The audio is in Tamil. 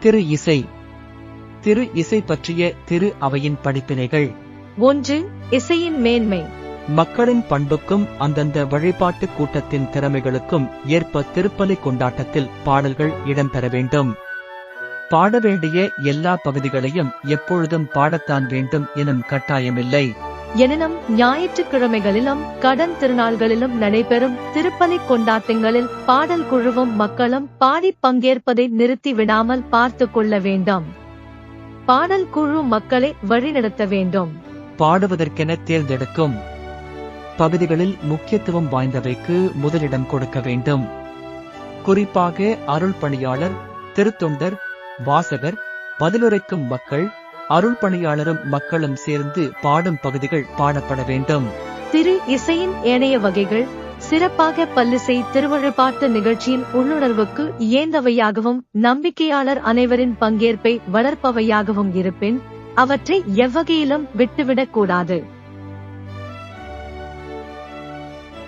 திரு இசை. திரு இசை பற்றிய திரு அவையின் படிப்பினைகள். ஒன்று இசையின் மேன்மை. மக்களின் பண்புக்கும் அந்தந்த வழிபாட்டு கூட்டத்தின் திறமைகளுக்கும் ஏற்ப திருப்பலி கொண்டாட்டத்தில் பாடல்கள் இடம்பெற வேண்டும். பாட வேண்டிய எல்லா பகுதிகளையும் எப்பொழுதும் பாடத்தான் வேண்டும் எனும் கட்டாயமில்லை. எனினும் ஞாயிற்றுக்கிழமைகளிலும் கடன் திருநாள்களிலும் நடைபெறும் திருப்பலி கொண்டாட்டங்களில் பாடல் குழுவும் மக்களும் பாடி பங்கேற்பதை நிறுத்தி விடாமல் பார்த்து கொள்ள வேண்டும். பாடல் குழு மக்களை வழிநடத்த வேண்டும். பாடுவதற்கென தேர்ந்தெடுக்கும் பகுதிகளில் முக்கியத்துவம் வாய்ந்தவைக்கு முதலிடம் கொடுக்க வேண்டும். குறிப்பாக அருள் பணியாளர் திருத்தொண்டர் வாசகர் பதிலுரைக்கும் மக்கள் அருள் பணியாளரும் மக்களும் சேர்ந்து பாடும் பகுதிகள் பாடப்பட வேண்டும். திரு இசையின் ஏனைய வகைகள் சிறப்பாக பல்லிசை திருவழிபாட்டு நிகழ்ச்சியின் உள்ளுணர்வுக்கு இயந்தவையாகவும் நம்பிக்கையாளர் அனைவரின் பங்கேற்பை வளர்ப்பவையாகவும் இருப்பின் அவற்றை எவ்வகையிலும் விட்டுவிடக் கூடாது.